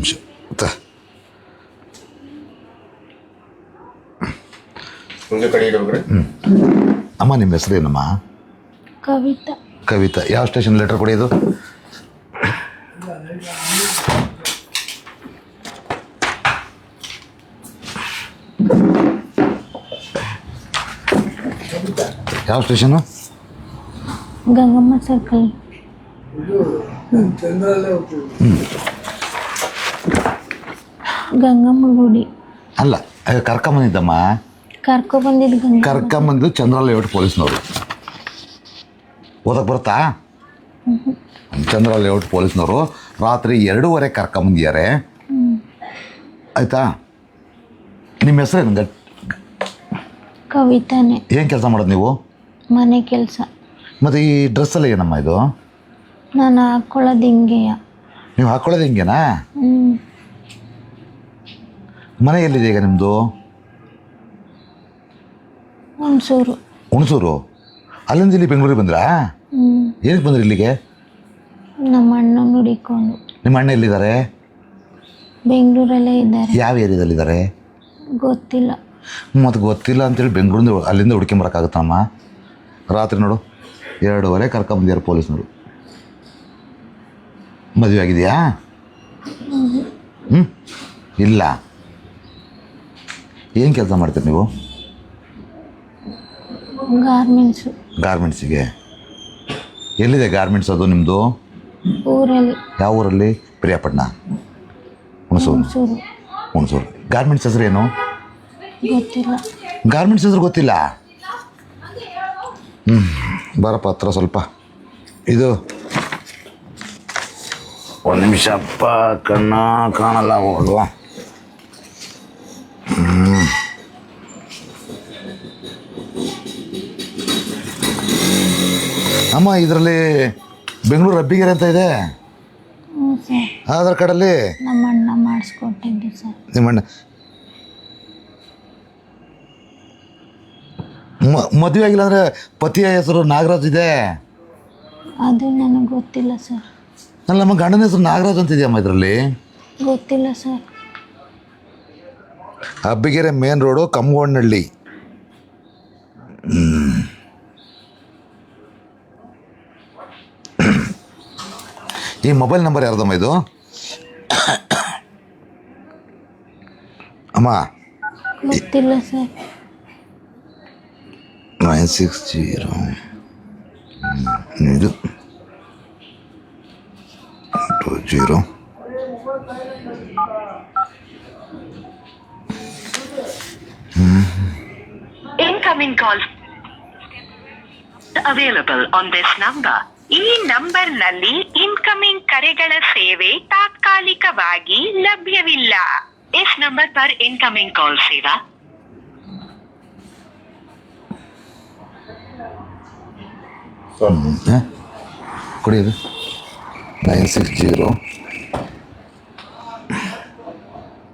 ಒಂದು ನಿಮಿಷ ಗೊತ್ತಾ ಕಡೆ ಇಡಬೇಕ್ರಿ ಅಮ್ಮ ನಿಮ್ಮ ಹೆಸರೇನಮ್ಮ ಕವಿತಾ. ಕವಿತಾ. ಯಾವ ಸ್ಟೇಷನ್ ಲೆಟರ್ ಕೊಡಿಯೋದು? ಯಾವ ಸ್ಟೇಷನು ಗಂಗಮ್ಮ ಸರ್ಕಲ್ ಗಂಗಮ್ಮ ಗುಡಿ ಅಲ್ಲ ಕರ್ಕ ಕರ್ಕೊಂಬಂದಿದ್ದಮ್ಮ ಕರ್ಕೊ ಬಂದಿದ್ದು ಕರ್ಕ ಕರ್ಕೊಂಬಂದು ಚಂದ್ರಾಲ ಲೇಔಟ್ ಪೊಲೀಸ್ನವರು. ಓದಕ್ಕೆ ಬರುತ್ತಾ? ಚಂದ್ರ ಲೇಔಟ್ ಪೊಲೀಸ್ನವರು. ರಾತ್ರಿ ಎರಡೂವರೆ ಕರ್ಕೊಂಬಂದಿದ್ದಾರೆ ಆಯಿತಾ? ನಿಮ್ಮ ಹೆಸರೇನು ಗಟ್ ಕವಿತಾನೆ. ಏನು ಕೆಲಸ ಮಾಡೋದು ನೀವು? ಮನೆ ಕೆಲಸ. ಮತ್ತು ಈ ಡ್ರೆಸ್ಸಲ್ಲಿ ಏನಮ್ಮ ಇದು? ನಾನು ಹಾಕೊಳ್ಳೋದು ಹಿಂಗೆಯ. ನೀವು ಹಾಕ್ಕೊಳ್ಳೋದು ಹಿಂಗೆನಾ? ಹ್ಞೂ ಮನೆ ಎಲ್ಲಿದೆ ಈಗ ನಿಮ್ಮದು ಹುಣಸೂರು. ಹುಣಸೂರು? ಅಲ್ಲಿಂದ ಇಲ್ಲಿ ಬೆಂಗಳೂರಿಗೆ ಬಂದ್ರಾ? ಏನಕ್ಕೆ ಬಂದ್ರಿ ಇಲ್ಲಿಗೆ? ನಮ್ಮ ಅಣ್ಣ ನುಡಿಕೊಂಡು. ನಿಮ್ಮ ಅಣ್ಣ ಎಲ್ಲಿದ್ದಾರೆ? ಬೆಂಗಳೂರಲ್ಲೇ ಇದ್ದಾರೆ. ಯಾವ ಏರಿಯಾದಲ್ಲಿದ್ದಾರೆ? ಗೊತ್ತಿಲ್ಲ. ಮತ್ತು ಗೊತ್ತಿಲ್ಲ ಅಂತೇಳಿ ಬೆಂಗಳೂರಿಂದ ಅಲ್ಲಿಂದ ಹುಡ್ಕೊಂಬರೋಕ್ಕಾಗುತ್ತಮ್ಮ ರಾತ್ರಿ ನೋಡು ಎರಡೂವರೆ ಕರ್ಕೊಂಬಂದಿದ್ದಾರೆ ಪೊಲೀಸ್ನವರು. ಮದುವೆ ಆಗಿದೆಯಾ? ಹ್ಞೂ ಇಲ್ಲ. ಏನು ಕೆಲಸ ಮಾಡ್ತೀರಿ ನೀವು? ಗಾರ್ಮೆಂಟ್ಸು ಗಾರ್ಮೆಂಟ್ಸಿಗೆ ಎಲ್ಲಿದೆ ಗಾರ್ಮೆಂಟ್ಸ್ ಅದು ನಿಮ್ಮದು ಊರಲ್ಲಿ. ಯಾವ ಊರಲ್ಲಿ? ಪ್ರಿಯಾಪಟ್ಟಣ ಹುಣಸೂರು. ಹುಣಸೂರು. ಹುಣಸೂರು. ಗಾರ್ಮೆಂಟ್ಸ್ ಹೆಸರು ಏನು? ಗೊತ್ತಿಲ್ಲ. ಗಾರ್ಮೆಂಟ್ಸ್ ಹೆಸರು ಗೊತ್ತಿಲ್ಲ? ಹ್ಞೂ ಬರಪ್ಪ ಹತ್ರ ಸ್ವಲ್ಪ. ಇದು. ಒಂದು ನಿಮಿಷ ಅಪ್ಪ ಕಣ್ಣ ಕಾಣಲ್ಲ ಹೋಗುವ ಅಮ್ಮ ಇದರಲ್ಲಿ ಬೆಂಗಳೂರು ರಬ್ಬಿಗೆರೆ ಅಂತ ಇದೆ. ಹ್ಞೂ ಸರ್ ಆಧಾರ್ ಕಾರ್ಡಲ್ಲಿ? ನಮ್ಮ ಅಣ್ಣ ಮಾಡಿಸ್ಕೊಟ್ಟಿದ್ದು ಸರ್. ನಿಮ್ಮಣ್ಣ ಮ ಮದುವೆ ಆಗಿಲ್ಲ ಅಂದರೆ ಪತಿಯ ಹೆಸರು ನಾಗರಾಜ್ ಇದೆ? ಅದು ನನಗೆ ಗೊತ್ತಿಲ್ಲ ಸರ್. ಅಲ್ಲ ನಮ್ಮ ಗಂಡನ ಹೆಸರು ನಾಗರಾಜ್ ಅಂತ ಇದೆಯಮ್ಮ ಇದರಲ್ಲಿ? ಗೊತ್ತಿಲ್ಲ sir. Abbigere main road Kammagondahalli ಈ ಮೊಬೈಲ್ ನಂಬರ್ ಯಾರ್ದಮ್ಮ ಇದು? ಅಮ್ಮ. ಗೊತ್ತಿಲ್ಲ ಸರ್. Nine six zero. ಇದು. Two zero. Incoming call available on this number ಈ ನಂಬರ್ನಲ್ಲಿ ಇನ್ಕಮಿಂಗ್ ಕರೆಗಳ ಸೇವೆ ತಾತ್ಕಾಲಿಕವಾಗಿ ಲಭ್ಯವಿಲ್ಲ as number per incoming call ಸೇವಾ ಕುಡಿಯೋದು nine six zero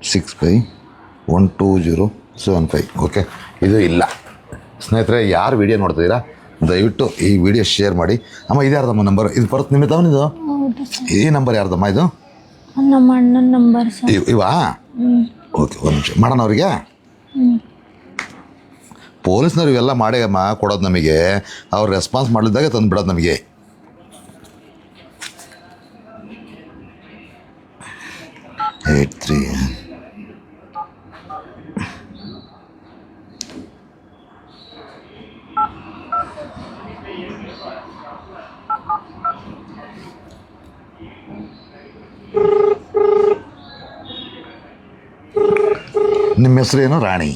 six five one two zero seven five okay ಇದು ಇಲ್ಲ ಸ್ನೇಹಿತರೆ ಯಾರು ವಿಡಿಯೋ ನೋಡ್ತಿದ್ದೀರಾ ದಯವಿಟ್ಟು ಈ ವಿಡಿಯೋ ಶೇರ್ ಮಾಡಿ ಅಮ್ಮ ಇದು ಯಾರ್ದಮ್ಮ ನಂಬರ್ ಇದು ಬರುತ್ತೆ ನಿಮ್ಮ ತವನಿದು ಹೌದು ಸರ್ ಈ ನಂಬರ್ ಯಾರ್ದಮ್ಮ ಇದು? ನಮ್ಮ ಅಣ್ಣನ ನಂಬರ್ ಸರ್. ಇವ್- ಇವಾ? ಹ್ಞೂ ಓಕೆ ಒಂದು ನಿಮಿಷ. ಮಾಡೋಣ ಅವರಿಗೆ? ಹ್ಞೂ ಪೊಲೀಸ್ನವ್ರು ಇವೆಲ್ಲ ಮಾಡೇಮ್ಮ ಕೊಡೋದು ನಮಗೆ. ಅವ್ರು ರೆಸ್ಪಾನ್ಸ್ ಮಾಡಲಿದ್ದಾಗ ತಂದು ಬಿಡೋದು ನಮಗೆ. ಏಟ್ ತ್ರೀ ನಿಮ್ಮ ಹೆಸರೇನು ರಾಣಿ.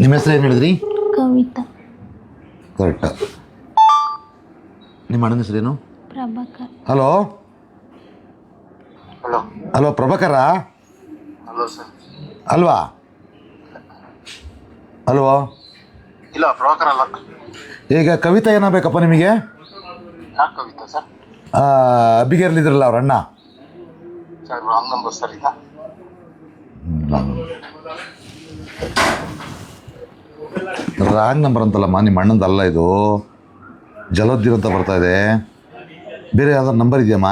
ನಿಮ್ಮ ಹೆಸರು ಏನು ಹೇಳಿದ್ರಿ? ಕವಿತಾ. ಕರೆಕ್ಟ. ನಿಮ್ಮ ಅಣ್ಣನ ಹೆಸರೇನು Prabhakar. Hello? Hello. Hello Prabhakar? Hello sir. ಅಲ್ವಾ? ಅಲ್ವೋ ಇಲ್ಲ ಪ್ರಭಾಕರ್ ಅಲ್ಲ. ಈಗ ಕವಿತಾ ಏನಾಗಬೇಕಪ್ಪ ನಿಮಗೆ? ಅಬ್ಬಿಗೆರ್ಲಿದ್ರಲ್ಲ ಅವ್ರ ಅಣ್ಣ? ಸರ್ ರಾಂಗ್ ನಂಬರ್ ಸರ್ ಈಗ ರಾಂಗ್ ನಂಬರ್ ಅಂತಲ್ಲಮ್ಮ ನಿಮ್ಮ ಅಣ್ಣಂದಲ್ಲ ಇದು. ಜಲೋದ್ದೀರ್ ಅಂತ ಬರ್ತಾ ಇದೆ. ಬೇರೆ ಯಾವ್ದಾದ್ರು ನಂಬರ್ ಇದೆಯಮ್ಮ?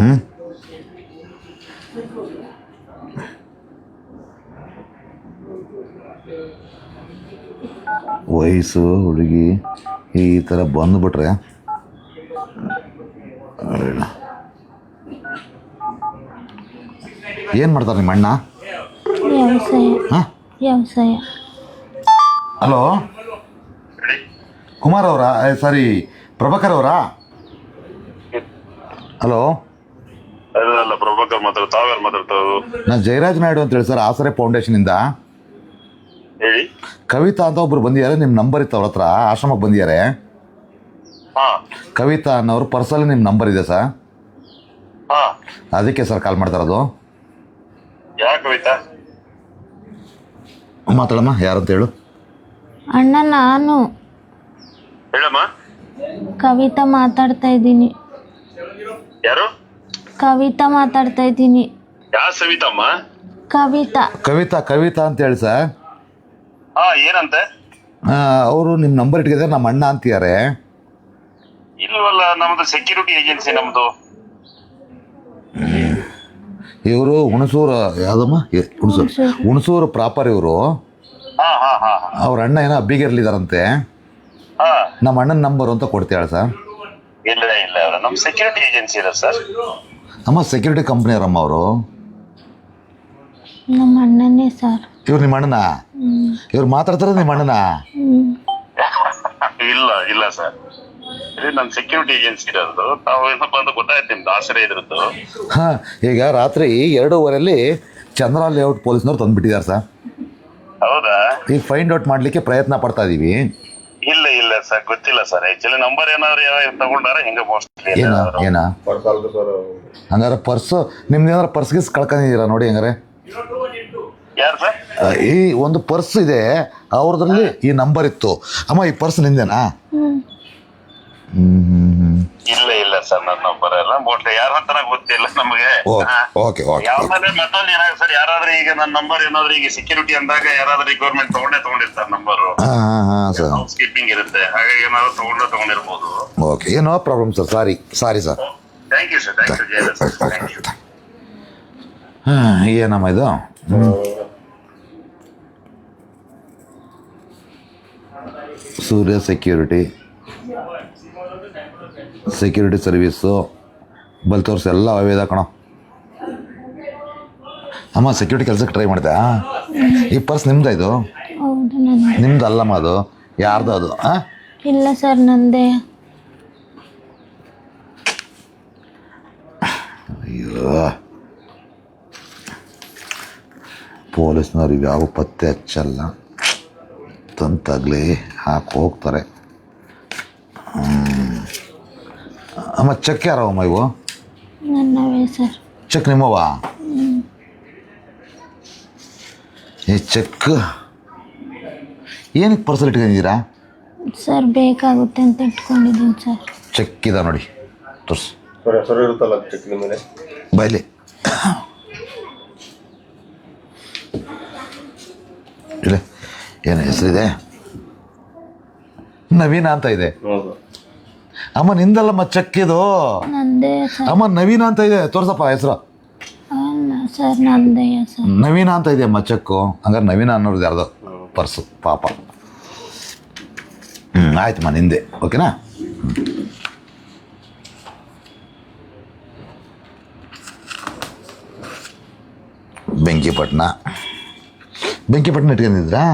ಹ್ಞೂ ವಯಸ್ಸು ಹುಡುಗಿ ಈ ಥರ ಬಂದುಬಿಟ್ರೆ ಏನು ಮಾಡ್ತಾರೆ ನಿಮ್ಮ ಅಣ್ಣ? ವ್ಯವಸಾಯ. ಹಾಂ? ವ್ಯವಸಾಯ. ಹಲೋ? ಕುಮಾರ್ ಅವರಾ? ಸಾರಿ. ಪ್ರಭಾಕರ್ ಅವರಾ? ಹಲೋ? ಅಲ್ಲ ಪ್ರಭಾಕರ್ ಮಾತಾಡ್ತಾವೆ ತಾವ್ಯಾರು ಮಾತಾಡ್ತಾರು ನಾನು ಜಯರಾಜ್ ನಾಯ್ಡು ಅಂತ ಹೇಳಿ ಸರ್ ಆಸರೆ ಫೌಂಡೇಶನಿಂದ ಹೇಳಿ. ಕವಿತಾ ಅಂತ ಒಬ್ರು ಬಂದಿದ್ದಾರೆ ನಿಮ್ಮ ನಂಬರ್ ಇತ್ತು ಅವ್ರ ಹತ್ರ ಆಶ್ರಮಕ್ಕೆ ಬಂದಿದ್ದಾರೆ. ಹಾ. ಕವಿತಾ ಅನ್ನೋರು ಪರ್ಸಲ್ಲಿ ನಿಮ್ಮ ನಂಬರ್ ಇದೆ ಸರ್? ಹಾ. ಅದಕ್ಕೆ ಸರ್ ಕಾಲ್ ಮಾಡ್ತಾ ಇರೋದು. ಯಾ ಕವಿತಾ? ಮಾತಾಡಮ್ಮ ಯಾರು ಅಂತ ಹೇಳು? ಅಣ್ಣ ನಾನು. ಹೇಳಮ್ಮ. ಕವಿತಾ ಮಾತಾಡ್ತಾ ಇದ್ದೀನಿ. ಯಾರು? ಕವಿತಾ ಮಾತಾಡ್ತಾ ಇದ್ದೀನಿ. ಯಾ ಸವಿತಮ್ಮ? ಕವಿತಾ. ಕವಿತಾ ಕವಿತಾ ಅಂತ ಹೇಳಿ ಸರ್. ಹಾ ಏನಂತೆ? ಅವರು ನಿಮ್ಮ ನಂಬರ್ ಇಟ್ಟಿದ್ದಾರೆ ನಮ್ಮ ಅಣ್ಣ ಅಂತಿದ್ದಾರೆ. ಇಲ್ವಲ್ಲ ನಮ್ದು ಸೆಕ್ಯೂರಿಟಿ ಏಜೆನ್ಸಿ ನಮ್ದು. ಇವರು ಹುಣಸೂರು ಯಾವುದಮ್ಮ? ಎ- ಹುಣಸೂರು. ಹುಣಸೂರು. ಪ್ರಾಪರ್ ಇವರು. ಹಾ ಹಾ ಹಾ ಹಾ. ಅವ್ರ ಅಣ್ಣ ಏನೋ ಅಬ್ಬಿಗಿರ್ಲಿದಾರಂತೆ. ಹಾ. ನಮ್ಮ ಅಣ್ಣನ ನಂಬರ್ ಅಂತ ಕೊಡ್ತೀಯಾಳ ಸರ್. ಇಲ್ಲ ಇಲ್ಲ ನಮ್ಮ ನಮ್ ಸೆಕ್ಯೂರಿಟಿ ಏಜೆನ್ಸಿ ಇದೆ ಸರ್. ಅಮ್ಮ ಸೆಕ್ಯೂರಿಟಿ ಕಂಪ್ನಿಯವರಮ್ಮ ಅವರು. ನಮ್ಮ ಅಣ್ಣನೇ ಸರ್. ಇವ್ರು ನಿಮ್ಮ ಅಣ್ಣನ. ಇವ್ರು ಮಾತಾಡ್ತಾರೆ ನಿಮ್ಮ ಅಣ್ಣನ? ಇಲ್ಲ ಇಲ್ಲ ಸರ್. ಇದು ನಮ್ ಸೆಕ್ಯೂರಿಟಿ ಏಜೆನ್ಸಿ ಇರೋದು. ತಾವು ಏನಪ್ಪಾ ಅಂತ ಗೊತ್ತಾಯ್ತು ನಿಮ್ದು ಆಶ್ರಯ ಇದ್ರದ್ದು. ಹಾಂ ಈಗ ರಾತ್ರಿ ಎರಡೂವರೆಯಲ್ಲಿ ಚಂದ್ರ ಲೇಔಟ್ ಪೊಲೀಸ್ನವ್ರು ತಂದ್ಬಿಟ್ಟಿದ್ದಾರೆ ಸರ್. ಹೌದಾ? ಈಗ ಫೈಂಡ್ ಔಟ್ ಮಾಡ್ಲಿಕ್ಕೆ ಪ್ರಯತ್ನ ಪಡ್ತಾ ಇದೀವಿ. ಇಲ್ಲ ಇಲ್ಲ ಸರ್ ಗೊತ್ತಿಲ್ಲ ಸರ್. ಆಕ್ಚುಲಿ ನಂಬರ್ ಏನಾದ್ರು ಯಾವ ತಗೊಂಡಾರ ಹಿಂಗ ಮೋಸ್ಟ್ಲಿ ಏನ ಏನ? ಹಂಗಾರೆ ಪರ್ಸು ನಿಮ್ದು ಏನಾರು ಪರ್ಸ್ ಗಿಸ್ ಕಳ್ಕೊಂಡಿದ್ದೀರಾ ನೋಡಿ ಹಂಗಾರೆ? ಈ ಒಂದು ಪರ್ಸ್ ಇದೆ. ಅವ್ರದ್ರಲ್ಲಿ ಈ ನಂಬರ್ ಇತ್ತು. ಅಮ್ಮ ಈ ಪರ್ಸ್ ನಿಂದೇನಾ? ಇಲ್ಲ ಇಲ್ಲ ಸರ್ ನನ್ನ ನಂಬರ್ ಎಲ್ಲ ಮೋಸ್ಟ್ಲಿ ಯಾರು ಅಂತ ಗೊತ್ತಿಲ್ಲ ನಮಗೆ. ಓಕೆ ಓಕೆ ಯಾವ್ದಾದ್ರೆ ಮತ್ತೊಂದು ಏನಾಗ ಸರ್ ಯಾರಾದ್ರೂ ಈಗ ನನ್ನ ನಂಬರ್ ಏನಾದ್ರು ಈಗ ಸೆಕ್ಯೂರಿಟಿ ಅಂದಾಗ ಯಾರಾದ್ರೂ ಗೌರ್ಮೆಂಟ್ ತಗೊಂಡೇ ತಗೊಂಡಿರ್ತಾರೆ ನಂಬರ್ ಸರ್. ಹೌಸ್ ಕೀಪಿಂಗ್ ಇರುತ್ತೆ. ಹಾಗಾಗಿ ಏನಾದ್ರು ತಗೊಂಡೇ ತಗೊಂಡಿರ್ಬೋದು. ಓಕೆ ಏನೋ problem sir sorry sorry sir thank you sir thank you Jaya sir thank you ಹಾಂ ಏನಮ್ಮ ಇದು? ಸೂರ್ಯ ಸೆಕ್ಯೂರಿಟಿ ಸೆಕ್ಯೂರಿಟಿ ಸರ್ವೀಸು ಬಲ್ ತೋರಿಸಿ ಎಲ್ಲ ಅವೇದ ಕಣೋ. ಅಮ್ಮ ಸೆಕ್ಯೂರಿಟಿ ಕೆಲಸಕ್ಕೆ ಟ್ರೈ ಮಾಡಿದೆ ಈ ಪರ್ಸ್ ನಿಮ್ದ ಇದು? ನಿಮ್ದು ಅಲ್ಲಮ್ಮ ಅದು? ಯಾರ್ದು ಅದು ಇಲ್ಲ ಸರ್ ನಂದೇ. ಅಯ್ಯೋ. ಪೊಲೀಸ್ನವ್ರು ಯಾವ ಪತ್ತೆ ಹಚ್ಚಲ್ಲ. ತಂತಾಗಲಿ ಹಾಕಿ ಹೋಗ್ತಾರೆ. ಅಮ್ಮ ಚೆಕ್ ಯಾರವಮ್ಮ ಇವು? ನನ್ನವೇ ಸರ್. ಚೆಕ್ ನಿಮ್ಮವ ಈ ಚೆಕ್ ಏನಕ್ಕೆ ಪರ್ಸಲ್ ಇಟ್ಕೊಂಡಿದ್ದೀರಾ? ಸರ್ ಬೇಕಾಗುತ್ತೆ ಅಂತ ಇಟ್ಕೊಂಡಿದ್ದೀನಿ ಸರ್. ಚೆಕ್ ಇದೆ ನೋಡಿ. ತೋರ್ಸು. ಸರ್ ಹೆಸರು ಇರುತ್ತಲ್ಲ ಚೆಕ್ ಮೇಲೆ? ಬೈಲಿ. ಇಲ್ಲ ಏನು ಹೆಸರಿದೆ? ನವೀನ ಅಂತ ಇದೆ. ಹೌದು. ಅಮ್ಮ ನಿಂದಲ್ಲಮ್ಮ ಚೆಕ್ ಚಕ್ಕಿದು. ನಂದೇ ಸರ್ ಅಮ್ಮ ನವೀನ ಅಂತ ಇದೆ. ತೋರ್ಸಪ್ಪ ಹೆಸರು. ಅಲ್ಲ ಸರ್ ನಂದೇ ಸರ್ ನವೀನ ಅಂತ ಇದೆ ಅಮ್ಮ ಚೆಕ್ಕು. ಹಂಗಾರೆ ನವೀನ ಅನ್ನೋದು ಯಾರ್ದು ಪರ್ಸು ಪಾಪ. ಹ್ಞೂ ಆಯ್ತಮ್ಮ ನಿಂದೆ. ಓಕೆನಾ? ಬೆಂಕಿಪಟ್ಟಣ ಬೆಂಕಿಪಟ್ಟಣ ಇಟ್ಕೊಂಡಿದ್ರಾ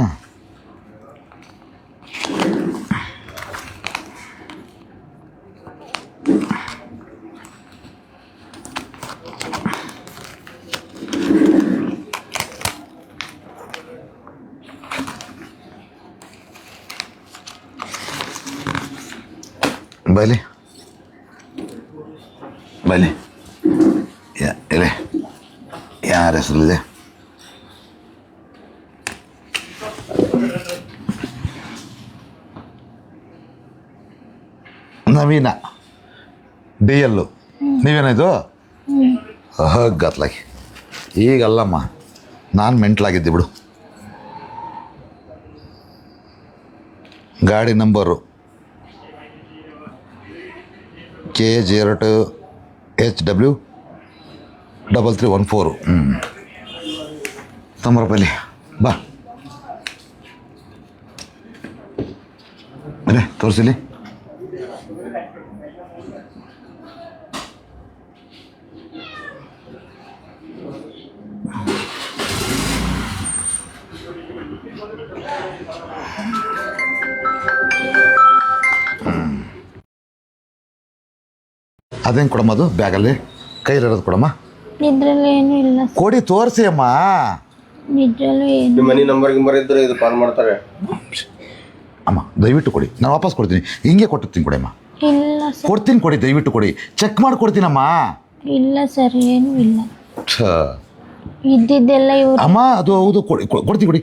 ಬೈಲಿ ಬೈಲಿ ಯಾ- ಇಲ್ಲಿ ಯಾರ ಹೆಸರಲ್ಲಿದೆ ನವೀನ. ಡಿ ಎಲ್ಲು ನೀವೇನಾಯಿತು? ಈಗ ಈಗಲ್ಲಮ್ಮ, ನಾನು ಮೆಂಟ್ಲಾಗಿದ್ದೆ ಬಿಡು. ಗಾಡಿ number. K zero two H W double three one four. ಹ್ಞೂ ತೊಂಬರು ಬಾ. ಅದೇ ತೋರಿಸಿಲಿ ಅದೇನು ಕೊಡಮ್ಮ ಅದು? ಬ್ಯಾಗಲ್ಲಿ? ಕೈಲಿರೋದು ಕೊಡಮ್ಮ? ನಿದ್ರಲ್ಲಿ ಏನು ಇಲ್ಲ ಕೊಡಿ ತೋರಿಸಿ ಅಮ್ಮ. ಇದ್ರಲ್ಲೂ ಏನು ನಿಮ್ಮ ಮನಿ ನಂಬರ್ ಗಿಂಬರ್ ಇದ್ರೆ ಇದು ಕಾಲ್ ಮಾಡ್ತಾರೆ. ಅಮ್ಮ ದಯವಿಟ್ಟು ಕೊಡಿ. ನಾನು ವಾಪಸ್ ಕೊಡ್ತೀನಿ. ಹಿಂಗೆ ಕೊಟ್ಟಿರ್ತೀನಿ ಕೊಡಿ ಅಮ್ಮ. ಇಲ್ಲ ಸರ್. ಕೊಡ್ತೀನಿ ಕೊಡಿ ದಯವಿಟ್ಟು ಕೊಡಿ. ಚೆಕ್ ಮಾಡಿ ಕೊಡ್ತೀನಮ್ಮ ಇಲ್ಲ ಸರ್ ಏನು ಇಲ್ಲ. ಛ. ಇದ್ದಿದ್ದೆಲ್ಲ ಇವ್ರು ಅಮ್ಮ ಅದು ಹೌದು ಕೊಡಿ ಕೊಡ್ತೀನಿ ಕೊಡಿ.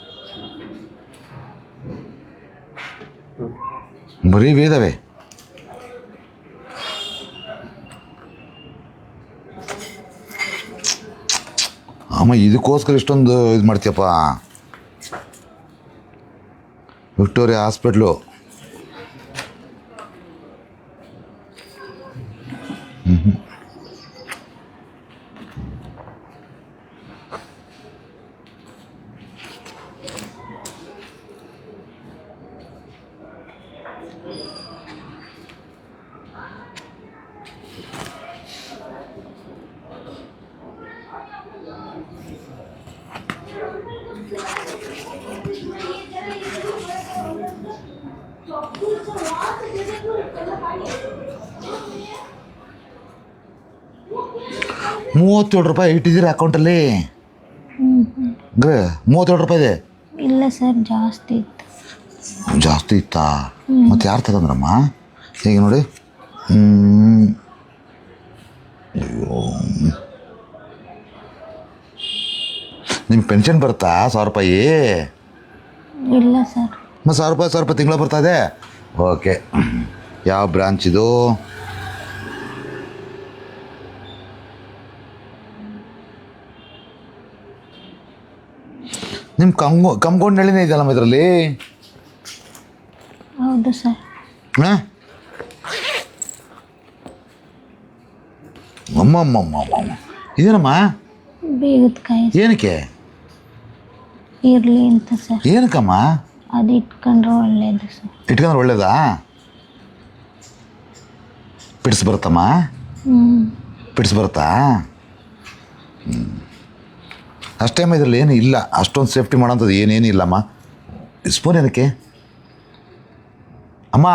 ಹ್ಞೂ ಅಯ್ಯೋ ಅಮ್ಮ ಬರೀ ವೇದವೇ ಅಮ್ಮ ಇದಕ್ಕೋಸ್ಕರ ಇಷ್ಟೊಂದು ಇದು ಮಾಡ್ತೀಯಪ್ಪ ವಿಕ್ಟೋರಿಯಾ ಹಾಸ್ಪಿಟ್ಲು ಮೂವತ್ತೇಳು ರೂಪಾಯಿ ಇಟ್ಟಿದ್ದೀರಿ ಅಕೌಂಟಲ್ಲಿ? ಗ್ರೇ ಮೂವತ್ತೇಳು ರೂಪಾಯಿ ಇದೆ? ಇಲ್ಲ ಸರ್ ಜಾಸ್ತಿ ಇತ್ತು. ಜಾಸ್ತಿ ಇತ್ತಾ? ಮತ್ತೆ ಯಾರು ತಗೊಂಡ್ರಮ್ಮ? ಈಗ ನೋಡಿ. ನಿಮ್ಗೆ ಪೆನ್ಷನ್ ಬರುತ್ತಾ ಸಾವಿರ ರೂಪಾಯಿ? ಇಲ್ಲ ಸರ್. ಮತ್ತು ಸಾವಿರ ರೂಪಾಯಿ ಸಾವಿರ ರೂಪಾಯಿ ತಿಂಗಳ ಬರ್ತಾ ಇದೆ? ಓಕೆ. ಯಾವ ಬ್ರಾಂಚ್ ಇದು? ನಿಮ್ಮ ಕಂಗೋ ನಳಿನೇ ಇದೆಯಲ್ಲಮ್ಮ ಇದರಲ್ಲಿ? ಹೌದು ಸರ್. ಹಾಂ? ಅಮ್ಮಮ್ಮಮ್ಮ ಇದೇನಮ್ಮ? ಬೇಗದ ಕಾಯಿ ಏನಕ್ಕೆ? ಇರಲಿ ಅಂತ ಸರ್. ಏನಕ್ಕಮ್ಮ? ಅದು ಇಟ್ಕೊಂಡ್ರೆ ಒಳ್ಳೇದು ಸರ್. ಇಟ್ಕೊಂಡ್ರೆ ಒಳ್ಳೇದಾ? ಪಿಡ್ಸ್ ಬರುತ್ತಮ್ಮ? ಹ್ಞೂ ಪಿಡ್ಸ್ ಬರುತ್ತಾ? ಅಷ್ಟು ಟೈಮ್ ಇದರಲ್ಲಿ ಏನು ಇಲ್ಲ. ಅಷ್ಟೊಂದು ಸೇಫ್ಟಿ ಮಾಡೋಂಥದ್ದು ಏನೇನು ಇಲ್ಲಮ್ಮ. ಸ್ಪೂನ್ ಏನಕ್ಕೆ? ಅಮ್ಮ!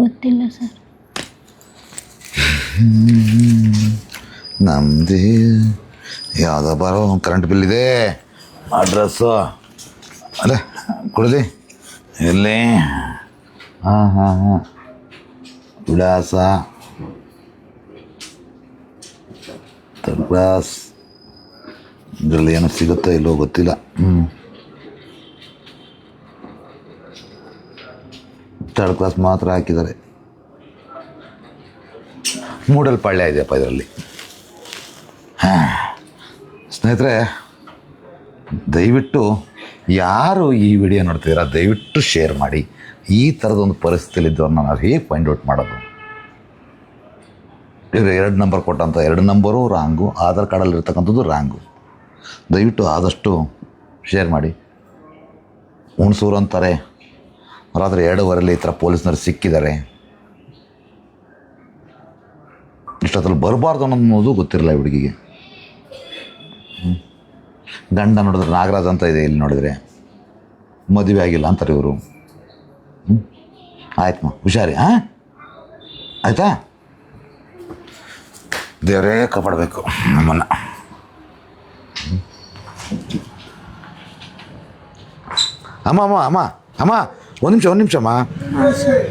ಗೊತ್ತಿಲ್ಲ ಸರ್. ನಮ್ಮದೇ ಯಾವುದೋ ಬರೋ ಕರೆಂಟ್ ಬಿಲ್ ಇದೆ. ಅಡ್ರೆಸ್ಸು ಅಲ್ಲ ಕೊಡಲಿ ಎಲ್ಲಿ ಹಾಂ ಹಾಂ ಹಾಂ. ವಿಳಾಸ ತರ್ಡ್ ಕ್ಲಾಸ್ ಇದರಲ್ಲಿ ಏನೋ ಸಿಗುತ್ತೋ ಇಲ್ಲೋ ಗೊತ್ತಿಲ್ಲ. ಹ್ಞೂ ಥರ್ಡ್ ಕ್ಲಾಸ್ ಮಾತ್ರ ಹಾಕಿದ್ದಾರೆ. ಮೂಡಲ್ ಪಾಳ್ಯ ಇದೆಯಪ್ಪ ಇದರಲ್ಲಿ. ಸ್ನೇಹಿತರೆ ದಯವಿಟ್ಟು ಯಾರು ಈ ವಿಡಿಯೋ ನೋಡ್ತಿದ್ದೀರಾ, ದಯವಿಟ್ಟು ಶೇರ್ ಮಾಡಿ. ಈ ಥರದೊಂದು ಪರಿಸ್ಥಿತಿಲಿದ್ದವ್ರನ್ನ ನಾವು ಹೇಗೆ ಫೈಂಡ್ ಔಟ್ ಮಾಡೋದು? ಇವರು ಎರಡು ನಂಬರ್ ಕೊಟ್ಟಂಥ ಎರಡು ನಂಬರು ರಾಂಗು ಆಧಾರ್ ಕಾರ್ಡಲ್ಲಿ ಇರ್ತಕ್ಕಂಥದ್ದು ರಾಂಗು ದಯವಿಟ್ಟು ಆದಷ್ಟು ಶೇರ್ ಮಾಡಿ. ಹುಣಸೂರು ಅಂತಾರೆ, ರಾತ್ರಿ ಎರಡೂವರೆಲಿ ಈ ಥರ ಪೊಲೀಸ್ನವ್ರು ಸಿಕ್ಕಿದ್ದಾರೆ. ಇಷ್ಟೊತ್ತಲ್ಲಿ ಬರಬಾರ್ದು ಅನ್ನೋದು ಗೊತ್ತಿರಲ್ಲ ಹುಡುಗಿಗೆ. ಗಂಡ ನೋಡಿದ್ರೆ ನಾಗರಾಜ್ ಅಂತ ಇದೆ ಇಲ್ಲಿ ನೋಡಿದ್ರೆ. ಮದುವೆ ಆಗಿಲ್ಲ ಅಂತಾರೆ ಇವರು. ಆಯ್ತಮ್ಮ ಹುಷಾರಿ, ಹಾಂ? ಆಯಿತಾ? ದೇವರೇ ಕಾಪಾಡಬೇಕು ನಮ್ಮನ್ನು. ಅಮ್ಮ ಅಮ್ಮ ಅಮ್ಮ ಅಮ್ಮ, ಒಂದು ನಿಮಿಷ ಒಂದು ನಿಮಿಷ, ಅಮ್ಮ. ಹಾಂ, ಸರ್.